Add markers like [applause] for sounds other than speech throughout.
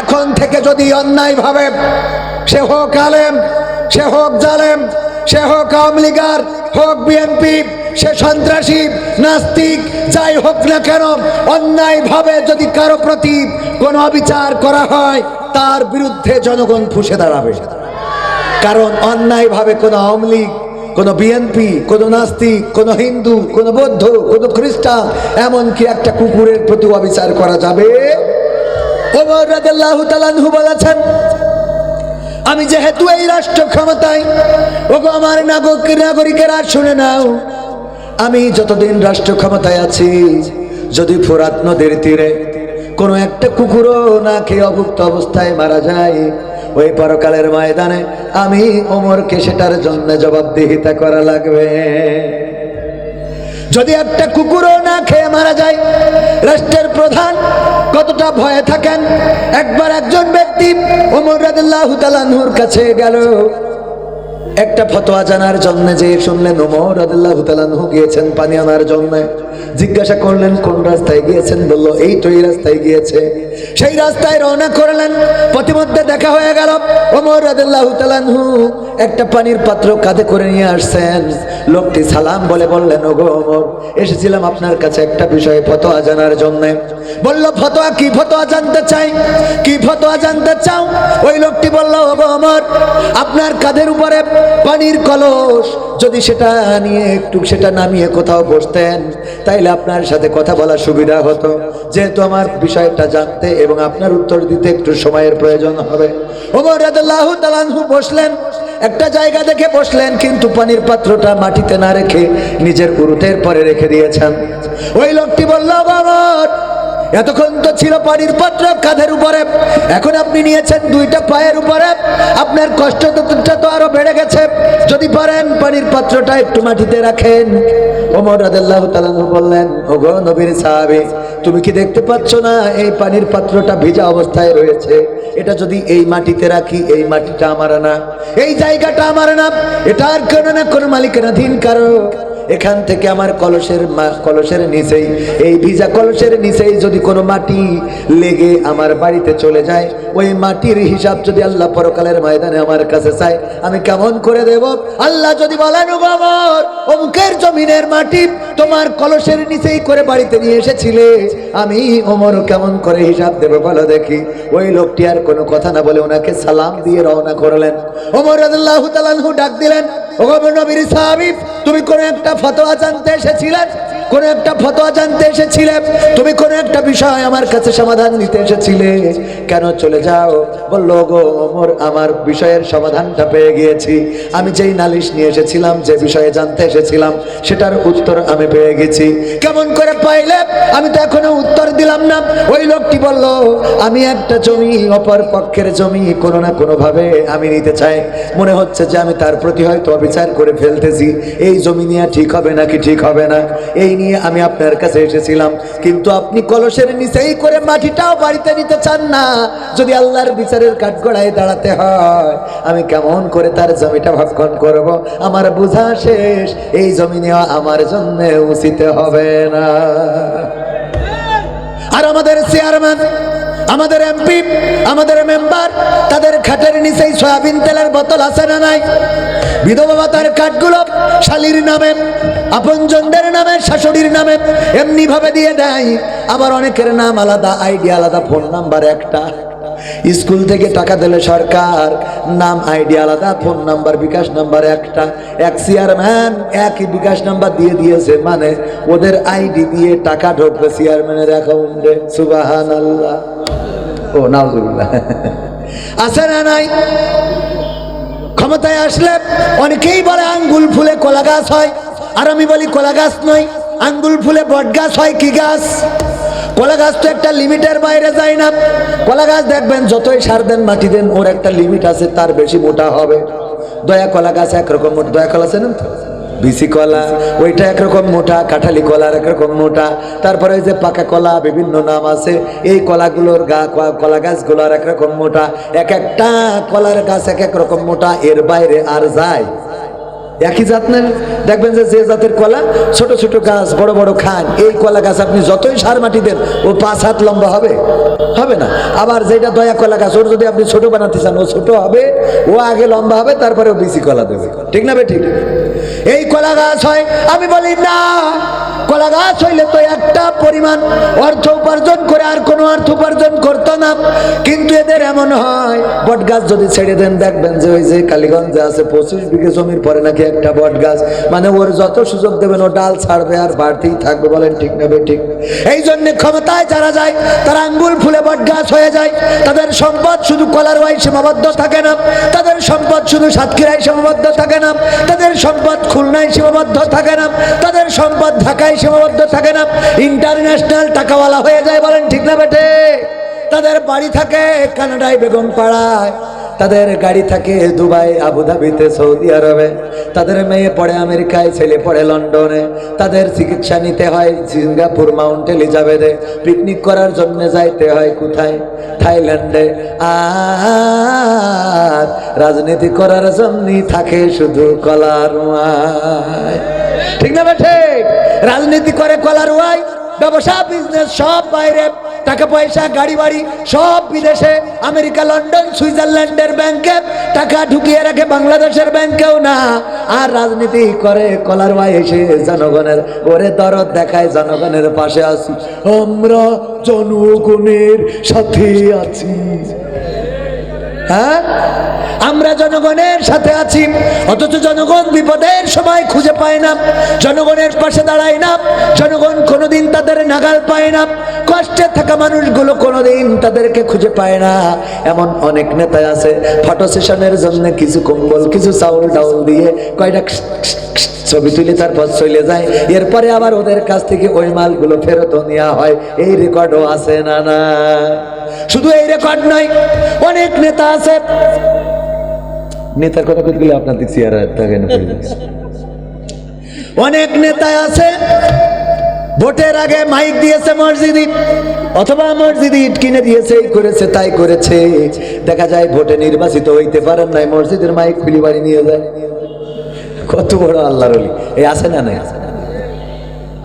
এখন থেকে যদি অন্যায় ভাবে সে হোক আলেম, সে হোক জালেম, সে হোক আওয়ামী লীগার, হোক বিএনপি, সে সন্ত্রাসী, নাস্তিক, যাই হোক না কেন অন্যায় ভাবে যদি কারও প্রতি কোনো অবিচার করা হয়, তার বিরুদ্ধে জনগণ ফুসে দাঁড়াবে। কারণ অন্যায় ভাবে কোনো আওয়ামী লীগ, কোনো বিএনপি, কোনো নাস্তিক, কোনো হিন্দু, কোনো বৌদ্ধ, কোনো খ্রিস্টান, এমনকি একটা কুকুরের প্রতি অবিচার করা যাবে। বলেছেন, আমি যেহেতু এই রাষ্ট্র ক্ষমতায়, ওগো আমার নাগরিক, নাগরিকেরা শুনে নাও, আমি যতদিন রাষ্ট্র ক্ষমতায় আছি, যদি ফোরাত নদীর তীরে কোনো একটা কুকুরও না খেয়ে অভুক্ত অবস্থায় মারা যায়, ওই পরকালের ময়দানে আমি ওমরকে সেটার জন্য জবাবদিহিতা করা লাগবে। যদি একটা কুকুরও না খেয়ে মারা যায়, রাষ্ট্রের প্রধান কতটা ভয়ে থাকেন? একবার একজন ব্যক্তি ওমর রাজুর কাছে গেল। একটা ফতোয়া জানার জন্য যে শুনলেন ওমর রাদিল্লাহু তাআলাহু গিয়েছেন পানি আনার জন্য। জিজ্ঞাসা করলেন, কোন রাস্তায় গিয়েছেন? বলল, এই তো এই রাস্তায় গিয়েছে। সেই রাস্তায় রওনা করলেন। প্রতিমধ্যে দেখা হয়ে গেল ওমর রাদিল্লাহু তাআলাহু একটা পানির পাত্র কাঁধে করে নিয়ে আসছেন। লোকটি সালাম বলে বললেন, ওগো ওমর এসেছিলাম আপনার কাছে একটা বিষয়ে ফতোয়া জানার জন্য। বলল, ফতোয়া কি? ফতোয়া জানতে চাই। কি ফতোয়া জানতে চাও? ওই লোকটি বলল, ওগো ওমর আপনার কাঁধের উপরে পানির কলস, যদি সেটা নিয়ে একটু সেটা নামিয়ে কোথাও বসতেন, তাইলে আপনার সাথে কথা বলা সুবিধা হতো। যেহেতু আমার বিষয়টা জানতে এবং আপনার উত্তর দিতে একটু সময়ের প্রয়োজন হবে। ওমর রাদিয়াল্লাহু তাআলা বসলেন, একটা জায়গা দেখে বসলেন, কিন্তু পানির পাত্রটা মাটিতে না রেখে নিজের উরুতের পরে রেখে দিয়েছেন। ওই লোকটি বলল বাবার এতক্ষণ তো ছিল পানির পাত্র কাঁধের উপরে। এখন আপনি নিয়েছেন দুইটা পায়ের উপরে। আপনার কষ্ট তো আরও বেড়ে গেছে। যদি পারেন পানির পাত্রটা একটু মাটিতে রাখেন। ওমর রাদিয়াল্লাহু তাআলা বললেন, ওগো নবীর সাহাবী, তুমি কি দেখতে পাচ্ছ না এই পানির পাত্রটা ভিজা অবস্থায় রয়েছে? এটা যদি এই মাটিতে রাখি, এই মাটিটা আমার না। এই জায়গাটা আমার না। আর কোনো না কোনো মালিকানাধীন কারও এখান থেকে আমার কলসের কলসের নিচেই, এই ভিজা কলসের নিচেই যদি কোনো মাটি লেগে আমার বাড়িতে চলে যায়, ওই মাটির হিসাব যদি আল্লাহ পরকালের ময়দানে আমার কাছে চায়, আমি কেমন করে দেব? আল্লাহ যদি বলেন "ও অমুকের জমিনের মাটি তোমার কলসের নিচেই করে বাড়িতে নিয়ে এসেছিলে, আমি ওমর কেমন করে হিসাব দেব বলো দেখি? ওই লোকটি আর কোনো কথা না বলে ওনাকে সালাম দিয়ে রওনা করলেন। ওমর তাআলা ডাক দিলেন ওগো নবীর সাহাবিব তুমি কোন একটা ফতোয়া জানতে এসেছিলে? কোন একটা ফতোয়া জানতে এসেছিলে? তুমি কোন একটা বিষয় আমার কাছে সমাধান নিতে এসেছিলে? কেন চলে যাও? বলল গো ওমর, আমার বিষয়ের সমাধানটা পেয়ে গিয়েছি। আমি যেই নালিশ নিয়ে এসেছিলাম, যে বিষয়ে জানতে এসেছিলাম, সেটার উত্তর আমি পেয়ে গেছি। কেমন করে পাইলে? আমি তো এখনও উত্তর দিলাম না। ওই লোকটি বলল, আমি একটা জমি, অপর পক্ষের জমি, কোনো না কোনো ভাবে আমি নিতে চাই। মনে হচ্ছে যে আমি তার প্রতি হয়তো অবিচার করে ফেলতেছি। এই জমি নিয়ে ঠিক হবে নাকি ঠিক হবে না? এই নিয়ে আমি আপনার কাছে এসেছিলাম। কিন্তু আপনি কলসের নিচেই করে মাটিটাও বাড়িতে নিতে চান না। যদি আল্লাহর বিচারের কাঠগড়ায় দাঁড়াতে হয়, আমি কেমন করে তার জমিটা ভক্ষণ করব? আমার বোঝা শেষ। এই জমি নেওয়া আমার জন্য উচিত হবে না। আর আমাদের চেয়ারম্যান আমাদের এমপি, আমাদের মেম্বার, তাদের খাটের নিচেই সয়াবিন তেলের বোতল আছে না নাই? বিধবা ভাতার কাঠগুলো শালির নামে, আপনজনদের নামে, শাশুড়ির নামে, এমনিভাবে দিয়ে দেয়। আবার অনেকের নাম আলাদা, আইডি আলাদা, ফোন নাম্বার একটা। স্কুল থেকে টাকা দিলে সরকার, নাম, আইডি আলাদা, ফোন নাম্বার, বিকাশ নাম্বার একটা। এক চেয়ারম্যান একই বিকাশ নাম্বার দিয়ে দিয়েছে মানে ওদের আইডি দিয়ে টাকা ঢুকবে চেয়ারম্যানের অ্যাকাউন্টে। সুবাহান আল্লাহ ও, নাউজুবিল্লাহ। আছে না নাই? ক্ষমতায় আসলে অনেকেই বলে আঙ্গুল ফুলে কলা গাছ হয়, আর আমি বলি কলা গাছ নয়, আঙ্গুল ফুলে বট গাছ হয় কি গাছ? কলা গাছ তো একটা লিমিটের বাইরে যায় না। কলা গাছ দেখবেন, যতই সার দেন, মাটি দেন, ওর একটা লিমিট আছে, তার বেশি মোটা হবে। দয়া কলা গাছ একরকম মোটা দয়া কলা চেনেন তো বিসি কলা, ওইটা একরকম মোটা, কাঁঠালি কলার একরকম মোটা। তারপরে ওই যে পাকা কলা, বিভিন্ন নাম আছে। এই কলাগুলোর গা কলা গাছগুলোর একরকম মোটা। এক একটা কলার গাছ এক এক রকম মোটা, এর বাইরে আর যায়। একই জাতের দেখবেন যে যে জাতের কলা, ছোট ছোট গাছ, বড় বড় খান, এই কলা গাছ আপনি যতই সার মাটি দেন, ও পাঁচ হাত লম্বা হবে? হবে না। আবার যেটা দয়া কলা গাছ, ওর যদি আপনি ছোট বানাতে চান, ও ছোট হবে, ও আগে লম্বা হবে, তারপরে ও বেশি কলা দেবে। ঠিক না ঠিক এই কলা গাছ হয়, আমি বলি না। কলা গাছ হইলে তো একটা পরিমাণ অর্থ উপার্জন করে, আর কোনো অর্থ উপার্জন করতো না। কিন্তু এদের এমন হয় বট গাছ যদি ছেড়ে দেন, দেখবেন যে ওই যে কালীগঞ্জে আছে, পঁচিশ বিঘে জমির পরে নাকি একটা বট গাছ। মানে ওর যত সুযোগ দেবেন, ও ডাল ছাড়বে আর বাড়তেই থাকবে, বলেন ঠিক না ঠিক। এই জন্য ক্ষমতায় যারা যায়, তারা আঙ্গুল ফুলে বট গাছ হয়ে যায়। তাদের সম্পদ শুধু কলার ওয়াই সীমাবদ্ধ থাকে না। তাদের সম্পদ শুধু সাতক্ষীরায় সীমাবদ্ধ থাকে না। তাদের সম্পদ খুলনায় সীমাবদ্ধ থাকে না। তাদের সম্পদ ঢাকায় সীমাবদ্ধ থাকে না। ইন্টারন্যাশনাল টাকাওয়ালা হয়ে যায়, বলেন ঠিক না বেটে তাদের বাড়ি থাকে কানাডায় বেগম পাড়ায় তাদের গাড়ি থাকে দুবাই, আবুধাবিতে, সৌদি আরবে। তাদের মেয়ে পড়ে আমেরিকায়, ছেলে পড়ে লন্ডনে। তাদের চিকিৎসা নিতে হয় সিঙ্গাপুর মাউন্ট এলিজাবেথে। পিকনিক করার জন্য যাইতে হয় কোথায়? থাইল্যান্ডে। আর রাজনীতি করার জন্যই থাকে শুধু কলার ঠিক না ঠিক? রাজনীতি করে কলার ওয়াই? ব্যবসা, বিজনেস, সব বাইরে। টাকা পয়সা, গাড়ি বাড়ি, সব বিদেশে, আমেরিকা, লন্ডন, সুইজারল্যান্ডের ব্যাংকে টাকা ঢুকিয়ে রাখে, বাংলাদেশের ব্যাংকেও না। আর রাজনীতি করে, কলার ভাই এসে জনগণের, ওরে দরদ দেখায়, জনগণের পাশে আছি। আমরা জনগণের সাথে আছি। হ্যাঁ? আমরা জনগণের সাথে আছি, অথচ জনগণ বিপদের সময় খুঁজে পায় না, জনগণের পাশে দাঁড়ায় না, জনগণ কোনোদিন তাদের নাগাল পায় না, কষ্টে থাকা মানুষগুলো কোনোদিন তাদেরকে খুঁজে পায় না। এমন অনেক নেতা আছে, ফটো সেশনের জন্য কিছু কম্বল, কিছু চাউল টাউল দিয়ে কয়টা ছবি তুলে, তারপর চলে যায়। এরপরে আবার ওদের কাছ থেকে ওই মালগুলো ফেরত নেওয়া হয়। এই রেকর্ডও আছে না না? শুধু এই রেকর্ড নয়, অনেক নেতা আছে। নেতার কথা কইতে গেলে আপনার দিক চেয়ার থাকে অনেক নেতা আছে, ভোটের আগে মাইক দিয়েছে মসজিদে, অথবা মসজিদে ইট কিনে দিয়েছে, এই করেছে, তাই করেছে। দেখা যায় ভোটে নির্বাচিত হইতে পারেন নাই, মসজিদের মাইক খুলি বাড়ি নিয়ে যায়। কত বড় আল্লাহর এই আছে না নাই?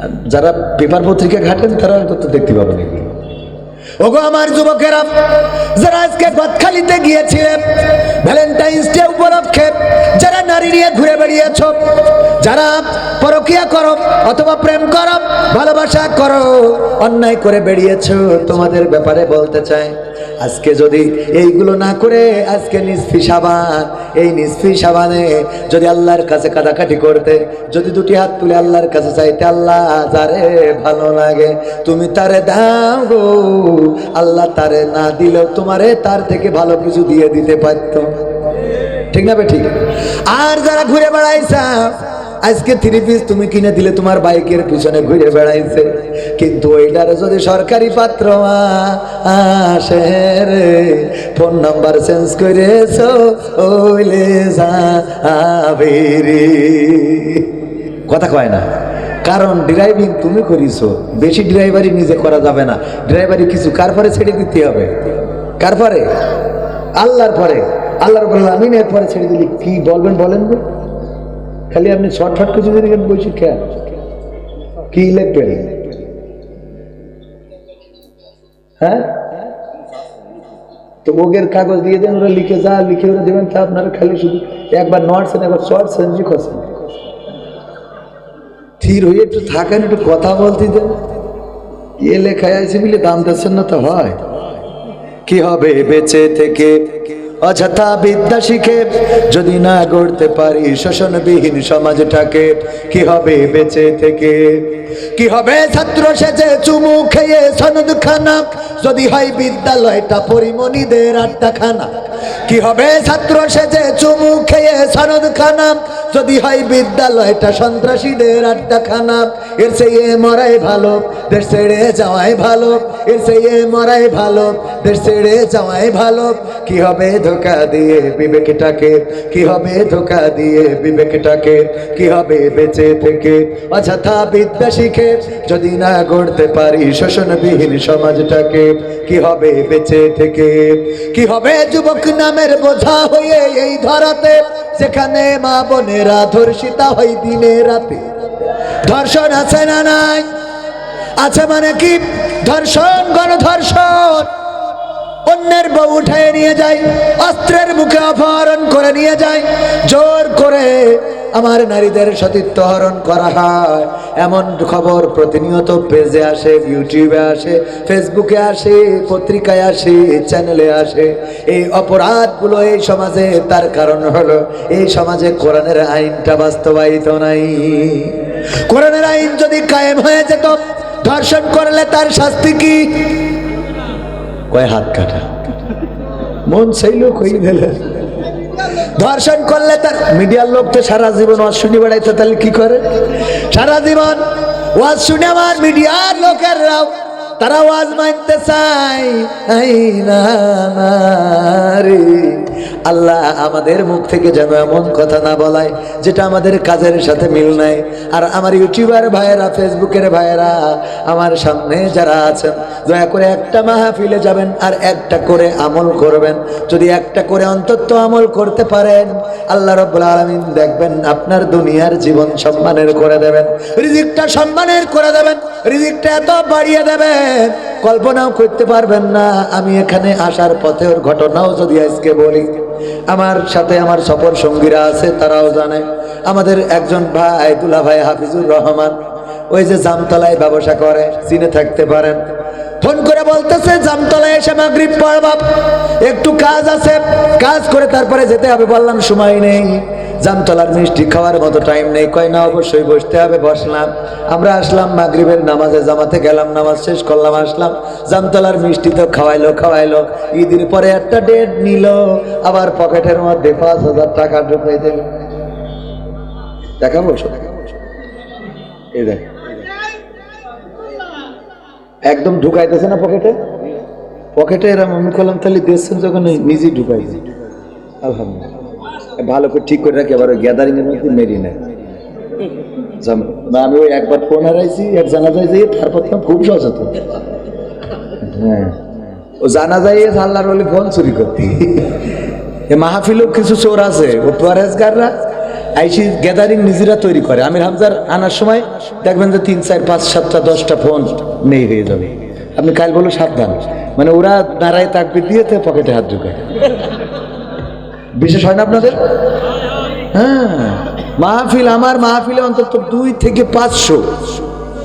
আর যারা পেপার পত্রিকা ঘাটেন, তারা অন্তত দেখতে পাবেন এগুলো। ওগো আমার যুবকেরা, যারা আজকে গদখালিতে গিয়েছিলেন ভ্যালেন্টাইন্স ডে উপলক্ষে, যারা নারী নিয়ে ঘুরে বেরিয়েছ যারা পরকিয়া করো অথবা প্রেম করো, ভালোবাসা করো, অন্যায় করে বেরিয়েছ তোমাদের ব্যাপারে বলতে চাই, আজকে যদি এইগুলো না করে, আজকে নিষ্ফি সাবান এই নিষ্ফি সাবানে যদি আল্লাহর কাছে কাটাকাটি করতে, যদি দুটি হাত তুলে আল্লাহর কাছে চাইতে আল্লাহ, যারে ভালো লাগে, তুমি তারে দাও। আল্লাহ তারে না দিলেও তোমারে তার থেকে ভালো কিছু দিয়ে দিতে পারতো। ঠিক না ঠিক? আর যারা ঘুরে বেড়াইছা, আজকে থ্রি পিস তুমি কিনে দিলে তোমার বাইকের পিছনে ঘুরে বেড়াইছে। কিন্তু ওইটার যদি সরকারি পাত্র আসে রে ফোন নাম্বার চেঞ্জ করেছ, ওইলে রে। কথা কয় না। কারণ ড্রাইভিং তুমি করিছো, বেশি ড্রাইভারি নিজে করা যাবে না। ড্রাইভারি কিছু কার পরে ছেড়ে দিতে হবে? কার পরে? আল্লাহর পরে। আল্লাহর পরে আমিনের পরে ছেড়ে দিলি কি বলবেন বলেন খালি আপনি শর্টফট কিছু দিন বলছি খেয়াল কি লিখবেন? হ্যাঁ? তো ওগের কাগজ দিয়ে দেন, ওরা লিখে যা লিখে ওরা দেবেন, তা আপনারা খালি শুধু একবার নড়ছেন একবার শর্ট সেঞ্জি করছেন স্থির হয়ে একটু থাকেন, একটু কথা বলতে দেন। এ লেখায় আছে বলে দাম দিচ্ছেন না তো হয়। কি হবে বেঁচে থেকে? অযথা বিদ্যা শিখে যদি না গড়তে পারি শোষণবিহীন সমাজটাকে, কি হবে বেঁচে থেকে? কি হবে ছাত্র সেজে চুমু খেয়ে সনদ খানা যদি হয় বিদ্যালয়টা পরিমণিদের আড্ডা খানা কি হবে ছাত্র সেজে চুমু খেয়ে সনদ খানা যদি হয় বিদ্যালয়টা সন্ত্রাসীদের আড্ডাখানা, এর চেয়ে মরাই ভালো, দেশ ছেড়ে যাওয়াই ভালো, এর চেয়ে মরাই ভালো, দেশ ছেড়ে যাওয়াই ভালো। কি হবে ধোকা দিয়ে বিবেকটাকে? কি হবে ধোকা দিয়ে বিবেকটাকে? কি হবে বেঁচে থেকে? অযথা বিদ্যা শিখে যদি না গড়তে পারি শোষণবিহীন সমাজটাকে, কি হবে বেঁচে থেকে? কি হবে যুবক নামের বোঝা হয়ে এই ধরাতে? যেখানে মা বোনেরা ধর্ষিতা হয় দিনে রাতে। ধর্ষণ আছে না নাই? আছে মানে কি? ধর্ষণ, গণধর্ষণ। অন্যের বউ উঠায় নিয়ে যায়, অস্ত্রের মুখে অপহরণ করে নিয়ে যায়, জোর করে আমার নারীদের সতীত্ব করা হয়। এমন খবর প্রতিনিয়ত পেজে আসে, ইউটিউবে আসে, ফেসবুকে আসে, পত্রিকায় আসে, চ্যানেলে আসে। এই অপরাধগুলো এই সমাজে, তার কারণ হলো, এই সমাজে কোরআনের আইনটা বাস্তবায়িত নাই। কোরআনের আইন যদি কায়েম হয়ে যেত, ধর্ষণ করলে তার শাস্তি কি? কয় হাত কাটা। মন সেই লোক হয়ে গেলে ধর্ষণ করলে তার মিডিয়ার লোক তো সারা জীবন ওয়াজ শুনি বেড়াইতে, তাহলে কি করে? সারা জীবন ওয়াজ শুনে আমার মিডিয়ার লোকেরাও তারা ওয়াজ মানতে চাই না রে। আল্লাহ আমাদের মুখ থেকে যেন এমন কথা না বলায়, যেটা আমাদের কাজের সাথে মিল নাই। আর আমার ইউটিউবার ভাইয়েরা, ফেসবুকের ভাইয়েরা, আমার সামনে যারা আছেন, দয়া করে একটা মাহফিলে যাবেন আর একটা করে আমল করবেন। যদি একটা করে অন্তত আমল করতে পারেন, আল্লাহ রব্বুল আলমিন দেখবেন আপনার দুনিয়ার জীবন সম্মানের করে দেবেন। রিজিকটা সম্মানের করে দেবেন। রিজিকটা এত বাড়িয়ে দেবেন কল্পনাও করতে পারবেন না। আমি এখানে আসার পথে ওর ঘটনাও যদি আজকে বলি, আমার সাথে আমার সফর সঙ্গীরা আছে, তারাও জানে। আমাদের একজন ভাই দুলা ভাই হাফিজুর রহমান, ওই যে জামতলায় ব্যবসা করে, চিনে থাকতে পারেন। ফোন করে বলতেছে, জামতলায় এসে মাগরিব পড়বাব একটু কাজ আছে। কাজ করে তারপরে যেতে হবে, বললাম, সময় নেই। জামতলার মিষ্টি খাওয়ার মতো টাইম নেই। কয়, না, অবশ্যই বসতে হবে, বসলাম। আমরা আসলাম মাগরিবের নামাজে, জামাতে গেলাম, নামাজ শেষ করলাম, আসলাম। জামতলার মিষ্টি তো খাওয়াইলো খাওয়াইলো। ঈদের পরে একটা ডেট নিল, আবার পকেটের মধ্যে পাঁচ হাজার টাকা ঢুকাই দিল। দেখাবো, শোনো। এই একদম ঢুকাইতেছে না পকেটে? পকেটে এরম, আমি করলাম তাহলে দেখছেন যখন নিজেই ঢুকাইছি আলহামদুলিল্লাহ। ভালো করে ঠিক করে রাখি, আবার ওই গ্যাদারিং এর মধ্যে মেরি নেয়। আমি ওই একবার ফোন হারাইছি, এক জানা যায় যে তারপর তো খুব সচেতন। হ্যাঁ। ও জানা যায় আল্লাহর বলে ফোন চুরি করতে। এ মাহফিলও কিছু চোর আছে, ও পরেজগাররা আইসি গ্যাদারিং নিজেরা তৈরি করে। আমির হামজার আনার সময় দেখবেন যে তিন, চার, পাঁচ, সাতটা, দশটা ফোন নেই, হয়ে যাবে। আপনি কাল বলো সাবধান। মানে ওরা দাঁড়ায় তাকবি দিয়ে পকেটে হাত ঢুকায়। বিশেষ হয় না আপনাদের? হ্যাঁ। মাহফিল আমার মাহফিলে অন্তত দুই থেকে পাঁচশো।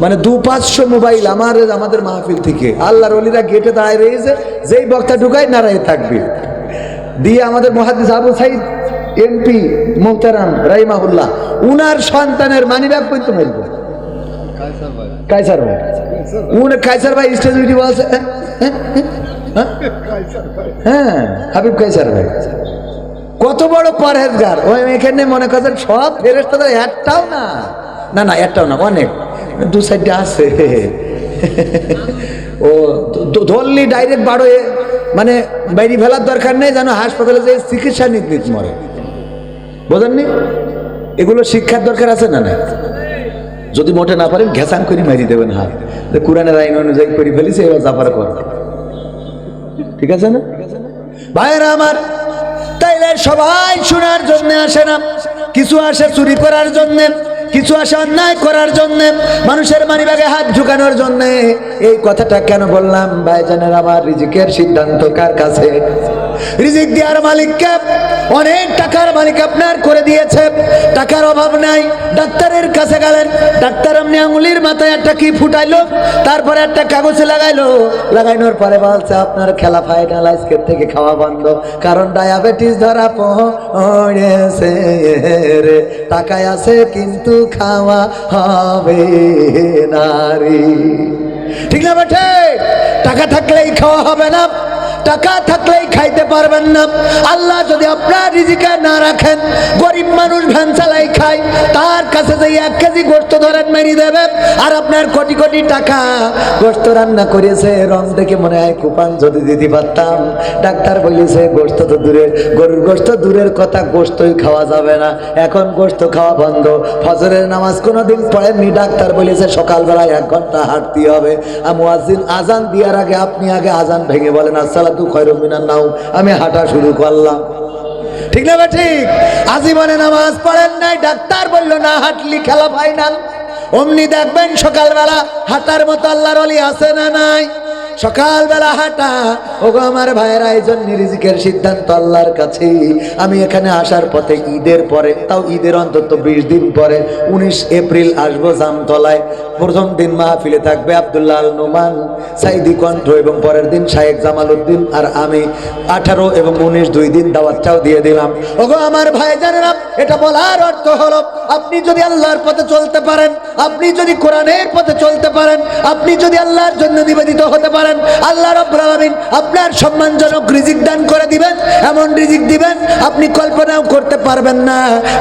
মানে দু পাঁচশো মোবাইল আমার আমাদের মাহফিল থেকে। আল্লাহর অলিরা গেটে দাঁড়ায় রয়েছে যেই বক্তা ঢুকায় নারায় থাকবে। দিয়ে আমাদের মহাদিস আবু সাইদ এমপি মোহতারাম রাইমাহুল্লাহ উনার সন্তানের মানিব্যাগ পর্যন্ত মারবে কাইসার ভাই। উনি কাইসার ভাই স্টেজ উঠে বলছে হ্যাঁ, হ্যাঁ, হ্যাঁ, হ্যাঁ হাবিব কাইসার ভাই। কত বড় পরহেজগার। ওই এখানে মনে করছেন সব ফেরেস্তাদের একটাও না। না না, একটাও না, অনেক। দু সাইডে আছে। [laughs] ও ধরলি ডাইরেক্ট এ- মানে বাইরে ফেলার দরকার নেই, যেন হাসপাতালে যে চিকিৎসা নিত মরে। বোঝেননি? এগুলো শিক্ষার দরকার আছে না না যদি মোটে না পারেন ঘেসাং করে মারি দেবেন হাত। কোরআনের আইন অনুযায়ী করে ফেলিছে, এবার জাফার কর। ঠিক আছে না? ভাইয়েরা আমার সবাই শোনার জন্য আসে না। কিছু আসে চুরি করার জন্য। কিছু আসে অন্যায় করার জন্য, মানুষের মানিব্যাগে হাত ঢুকানোর জন্য। এই কথাটা কেন বললাম? ভাইজানের আমার রিজিকের সিদ্ধান্ত কার কাছে? রিজিক দেওয়ার মালিককে অনেক টাকার মালিক আপনার করে দিয়েছে। টাকার অভাব নাই। ডাক্তারের কাছে গেলেন। ডাক্তার আপনি আঙুলির মাথায় একটা কি ফুটাইলো? তারপরে একটা কাগজে লাগাইলো। লাগাইনোর পরে বলছে, আপনার খেলা ফাইনাল আজকের থেকে খাওয়া বন্ধ। কারণ ডায়াবেটিস ধরা পড়েছে রে। টাকায় আছে কিন্তু খাওয়া হবে নারী। ঠিক না বেঠে টাকা থাকলেই খাওয়া হবে না। টাকা থাকলেই খাইতে পারবেন না। আল্লাহ যদি আপনার রিজিকে না রাখেন, গরিব মানুষ ভ্যান চালাই খায়, তার কাছে যে এক কেজি গোস্ত ধরেন মেরি দেবে, আর আপনার কোটি কোটি টাকা গোস্ত রান্না করেছে, রং দেখে মনে হয় কুপান যদি দিতে পারতাম। ডাক্তার বলেছে গোস্ত তো দূরের গরুর গোস্ত দূরের কথা গোস্তই খাওয়া যাবে না। এখন গোস্ত খাওয়া বন্ধ। ফজরের নামাজ কোনোদিন পড়েননি, ডাক্তার বলেছে, সকালবেলায় এক ঘণ্টা হাঁটতে হবে। মুয়াজ্জিন আজান দেওয়ার আগে, আপনি আগে আজান ভেঙে বলেন আসসালাতু খয়রুম মিনার নাও আমি হাঁটা শুরু করলাম। ঠিক না ঠিক? আজীবনে নামাজ পড়েন নাই, ডাক্তার বলল, না হাঁটলি খেলা ফাইনাল অমনি দেখবেন সকালবেলা হাঁটার মতো আল্লাহর অলি আছে না নাই? সকালবেলা হাঁটা। ওগো আমার ভাইয়েরা, এই জন্য রিজিকের সিদ্ধান্ত আল্লাহর কাছে। আমি এখানে আসার পথে ঈদের পরে, তাও ঈদের অন্তত বিশ দিন পরে, উনিশ এপ্রিল আসব জামতলায়। প্রথম দিন মাহফিলে থাকবে আবদুল্লাহ আল নোমান, সাইদি কণ্ঠ এবং পরের দিন শাহেক জামাল উদ্দিন আর আমি। আঠারো এবং উনিশ দুই দিন দাওয়াতটাও দিয়ে দিলাম। ওগো আমার ভাই জানেন এটা বলার অর্থ হলো, আপনি যদি আল্লাহর পথে চলতে পারেন, আপনি যদি কোরআনের পথে চলতে পারেন, আপনি যদি আল্লাহর জন্য নিবেদিত হতে পারেন আল্লাহ রব্বুল আলামিন আপনার সম্মানজনক রিজিক দান করে দিবেন, এমন রিজিক দিবেন আপনি কল্পনাও করতে পারবেন না।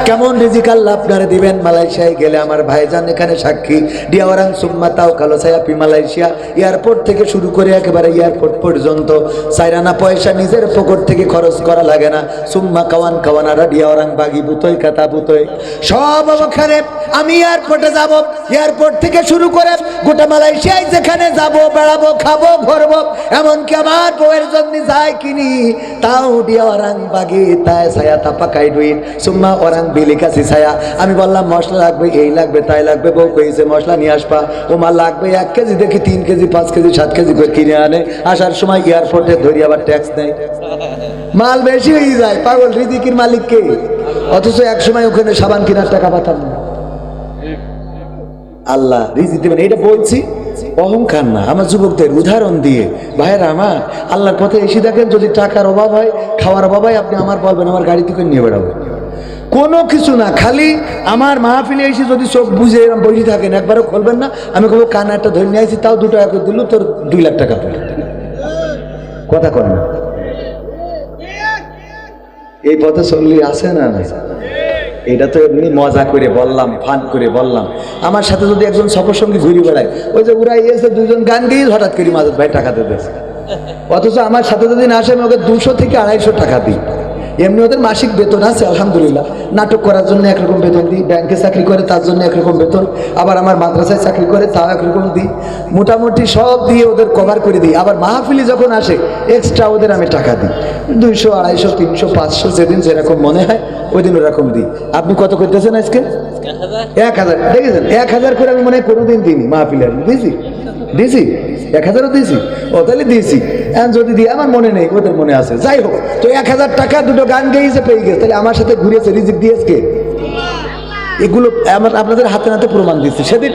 কেমন রিজিক আল্লাহ আপনারা দিবেন? মালয়েশিয়ায় গেলে আমার ভাইজান এখানে সাক্ষী। ডিয়াওয়ারাং সুম্মাতাও কালোসায়া পি মালয়েশিয়া। এয়ারপোর্ট থেকে শুরু করে একেবারে এয়ারপোর্ট পর্যন্ত। সাইরানা পয়সা নিজের পকেট থেকে খরচ করা লাগে না। সুম্মা কাওয়ান কাওয়ানারা ডিয়াওয়ারাং বাগি বুতই, কাতা বুতই। সব ওখানে আমি এয়ারপোর্টে যাব। এয়ারপোর্ট থেকে শুরু করে গোটা মালয়েশিয়ায় যেখানে যাব, বেড়াবো, খাব ঘুরবো এমনকি আমার বউয়ের জন্য যাই কিনি, তাও ডিয়া ওরাং বাগি, তাই ছায়া তাপা কাই ডুইন সুম্মা ওরাং বিলিকাছি ছায়া। আমি বললাম, মশলা লাগবে, এই লাগবে, তাই লাগবে, বউ কইছে মশলা নিয়ে আসবা। ও মাল লাগবে এক কেজি, দেখি তিন কেজি, পাঁচ কেজি, সাত কেজি করে কিনে আনে। আসার সময় এয়ারপোর্টে ধরি, আবার ট্যাক্স নেই মাল বেশি হয়ে যায়, পাগল রিজিকির মালিক কে? অথচ এক সময় ওখানে সাবান কেনার টাকা পাতাম আল্লাহ, রিজিক দেবেন এটা বলছি। অহংকার না। আমার যুবকদের উদাহরণ দিয়ে, ভাইয়েরা আমার, আল্লাহর পথে এসে দেখেন, যদি টাকার অভাব হয়, খাওয়ার অভাব হয়, আপনি আমার বলবেন আমার গাড়ি থেকে নিয়ে বেড়াবো কোনো কিছু না, খালি আমার মাহফিলে এসে যদি চোখ বুঝে এরকম বসে থাকেন, একবারও খুলবেন না, আমি কবো, কান একটা ধরে নিয়ে আসি তাও দু টাকা দিল, তোর দুই লাখ টাকা পেল কথা কয় না। এই পথে চললি আছে না না এটা তো এমনি মজা করে বললাম, ফান করে বললাম। আমার সাথে যদি একজন সফর সঙ্গে ঘুরে বেড়ায়, ওই যে উড়াই এসে দুজন গান গিয়ে হঠাৎ করে মাদত ভাই টাকা দিতেছে অথচ আমার সাথে যদি না আসে, আমি ওকে দুশো থেকে আড়াইশো টাকা দিই। এমনি ওদের মাসিক বেতন আছে আলহামদুলিল্লাহ। নাটক করার জন্য একরকম বেতন দিই ব্যাংকে চাকরি করে তার জন্য একরকম বেতন আবার আমার মাদ্রাসায় চাকরি করে তাও একরকম দিই। মোটামুটি সব দিয়ে ওদের কভার করে দিই। আবার মাহফিলি যখন আসে এক্সট্রা ওদের আমি টাকা দিই। দুইশো আড়াইশো তিনশো পাঁচশো যেদিন যেরকম মনে হয় ওই দিন ওরকম দিই। আপনি কত করতেছেন আজকে? এক হাজার। দেখেছেন? এক হাজার করে আমি মনে হয় কোনোদিন দিইনি মাহফিলে আমি দিয়েছি দিয়েছি এক হাজারও দিয়েছি ও, তাহলে দিয়েছি এখন যদি দিই, আমার মনে নেই, ওদের মনে আছে। যাই হোক, তো এক হাজার টাকা দুটো গান গেয়েছে, পেয়ে গেছে। তাহলে আমার সাথে ঘুরেছে, রিজিক দিয়েছে কে? এগুলো আমার আপনাদের হাতে নাতে প্রমাণ দিচ্ছে। সেদিন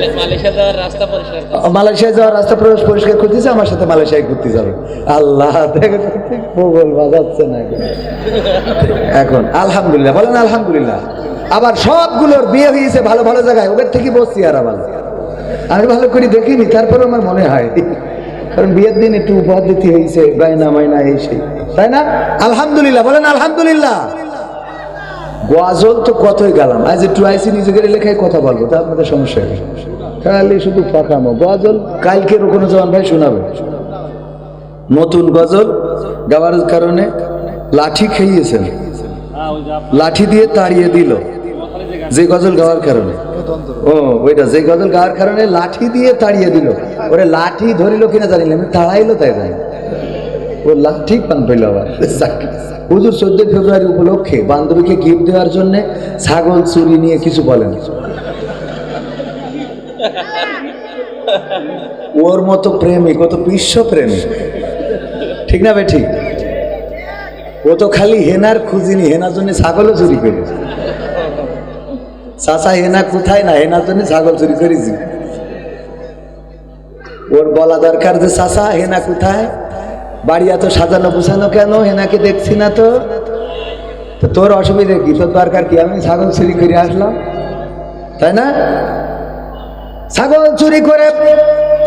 মালয়েশিয়া যাওয়ার রাস্তা প্রবেশ পরিষ্কার করতেছে আমার সাথে মালয়েশিয়ায় ঘুরতে যাবে। আল্লাহ ভূগোল বাজাচ্ছে না এখন। আলহামদুলিল্লাহ, বলেন আলহামদুলিল্লাহ। আবার সবগুলোর বিয়ে হয়েছে ভালো ভালো জায়গায়, ওদের থেকে বসছি আর আবার আমি ভালো করে দেখিনি তারপরে আমার মনে হয়। কারণ বিয়ের দিন একটু উপহার দিতে হয়েছে গায়না মায়না এই তাই না? আলহামদুলিল্লাহ, বলেন আলহামদুলিল্লাহ। গজল তো কতই গেলাম। আজ একটু আইসি নিজেদের লেখায় কথা বলব তা আপনাদের সমস্যা তাহলে শুধু পাকামো। গজল কালকে কোনো জওয়ান ভাই শোনাবে। নতুন গজল গাওয়ার কারণে লাঠি খেয়েছেন। লাঠি দিয়ে তাড়িয়ে দিল। যে গজল গাওয়ার কারণে। ও, ওইটা যে গজল গাওয়ার কারণে লাঠি দিয়ে তাড়িয়ে দিল। ওরে লাঠি ধরিল কিনা জানি না তাড়াইলো তাই জানি। ও লাঠি পান পেল আবার। হুজুর চোদ্দই ফেব্রুয়ারি উপলক্ষে বান্ধবীকে গিফট দেওয়ার জন্য ছাগল চুরি নিয়ে কিছু বলেন। ওর মতো প্রেমিক, ও তো বিশ্ব প্রেমিক। ঠিক না বে ঠিক ও তো খালি হেনার খুঁজিনি, হেনার জন্য ছাগলও চুরি করেছে চাচা, হেনা কোথায় না? হেনার জন্য ছাগল চুরি করেছি ওর বলা দরকার যে, চাচা, হেনা কোথায়? বাড়ি এত সাজানো গুছানো কেন? হেনাকে দেখছি না তো তোর অসুবিধে কি? তোর দরকার কি? আমি ছাগল চুরি করে আসলাম। তাই না? ছাগল চুরি করে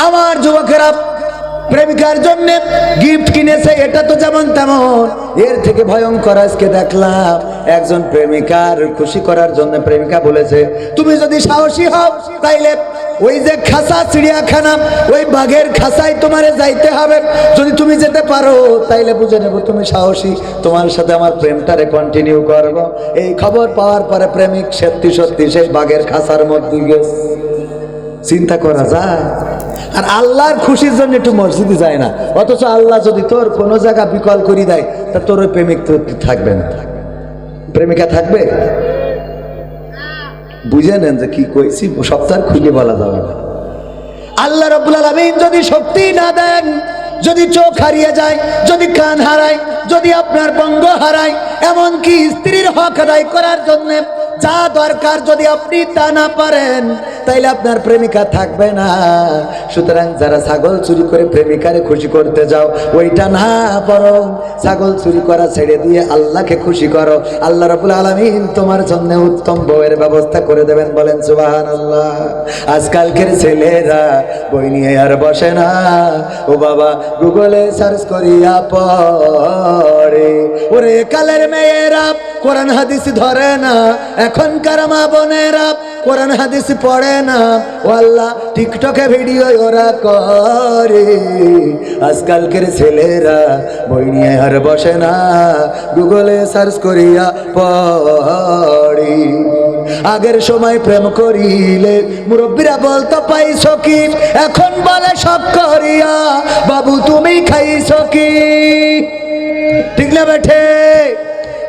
আমার যুবকেরা প্রেমিকার জন্য গিফট কিনেছে, এটা তো যেমন তেমন। এর থেকে ভয়ঙ্কর আজকে দেখলাম, একজন প্রেমিকার খুশি করার জন্য প্রেমিকা বলেছে, তুমি যদি সাহসী হও, তাইলে ওই যে খাসা চিড়িয়াখানা, ওই বাঘের খাসায় তোমারে যাইতে হবে। যদি তুমি যেতে পারো, তাইলে বুঝে নেব তুমি সাহসী। তোমার সাথে আমার প্রেমটারে কন্টিনিউ করব। এই খবর পাওয়ার পরে প্রেমিক সত্যি সত্যি সেই বাঘের খাসার মধ্যে গেছে। চিন্তা করা যায়। আর আল্লাহর খুশির জন্য একটু মসজিদে যায় না। অথচ আল্লাহ যদি তোর কোনো জায়গা বিকল করি দেয়, তা তোর ওই প্রেমিক তো থাকবে না। প্রেমিকা থাকবে? বুঝে নেন যে কি কইছি, সপ্তাহ খুলে বলা যাবে না। আল্লাহ রব্বুল আলমিন যদি শক্তি না দেন, যদি চোখ হারিয়ে যায়, যদি কান হারায়, যদি আপনার বঙ্গ হারায়, এমনকি স্ত্রীর হক আদায় করার জন্য যা দরকার যদি আপনি তা না পারেন তাইলে আপনার প্রেমিকা থাকবে না। সুতরাং যারা ছাগল চুরি করে প্রেমিকারে খুশি করতে যাও, ওইটা না বরং ছাগল চুরি করা ছেড়ে দিয়ে আল্লাহকে খুশি করো। আল্লাহ রবুল আলমিন তোমার জন্য উত্তম বউয়ের ব্যবস্থা করে দেবেন বলেন সুবাহান আল্লাহ আজকালকের ছেলেরা বই নিয়ে আর বসে না। ও বাবা, গুগলে সার্চ করিয়া পড়ে। ওরে কালের মেয়েরা, কোরআন হাদিস ধরে না। এখনকার মা বোনেরা কোরআন হাদিস পড়ে না। ও আল্লাহ, টিকটকে ভিডিও ওরা করে। আজকালকের ছেলেরা বই নিয়ে আর বসে না। গুগলে সার্চ করিয়া পড়ে। আগের সময় প্রেম করিলে মুরব্বীরা বলতো পাইছো কি এখন বলে সব করিয়া। বাবু, তুমি খাইছো কি ঠিক না বেঠে?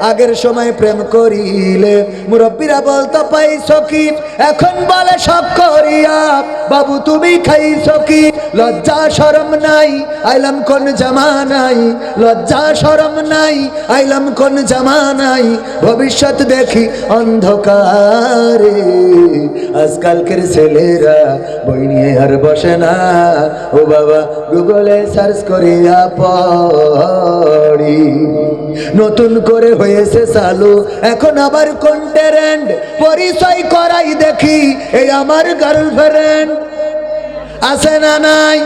আগের সময় প্রেম করিলে মুরব্বীরা বলতো পাই কি? এখন বলে সব করিয়া বাবু, তুমি খাইছো কি? লজ্জা, শরম নাই, আইলাম কোন জামা নাই লজ্জা, শরম নাই, আইলাম কোন জামা নাই ভবিষ্যৎ দেখি অন্ধকারে। আজকালকের ছেলেরা বই নিয়ে আর বসে না। ও বাবা, গুগলে সার্চ করিয়া পড়ি। নতুন করে হয়েছে চালু। এখন আবার কোন ট্রেন্ড পরিচয় করাই দেখি। এই আমার গার্লফ্রেন্ড আছে না নাই?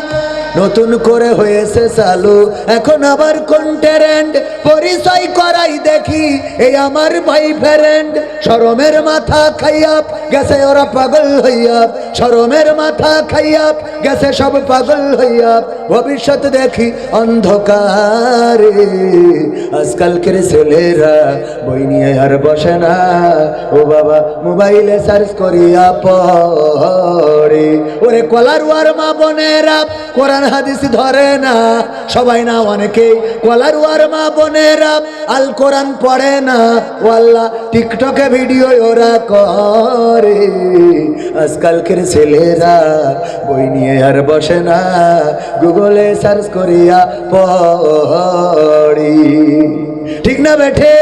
নতুন করে হয়েছে চালু। এখন আবার কোন ট্রেন্ড পরিচয় করাই দেখি। এই আমার ভাই ফ্রেন্ড শরমের মাথা খাইয়া গেছে ওরা পাগল হইয়া শরমের মাথা খাইয়া গেছে সব পাগল হইয়া ভবিষ্যৎ দেখি অন্ধকারে। আজকালকের ছেলেরা বই নিয়ে আর বসে না। ও বাবা, মোবাইলে সার্চ করিয়া পড়ে। ওরে কলার ওয়ার মা বোনেরা হাদিস ধরে না। সবাই না অনেকেই কলার ওয়ার মা বোনেরা আল কোরআন পড়ে না। ও আল্লাহ টিকটকে ভিডিও ওরা করে। আজকালকের ছেলেরা বই নিয়ে আর বসে না। গুগলে সার্চ করিয়া পড়ি। ঠিক না বেঠে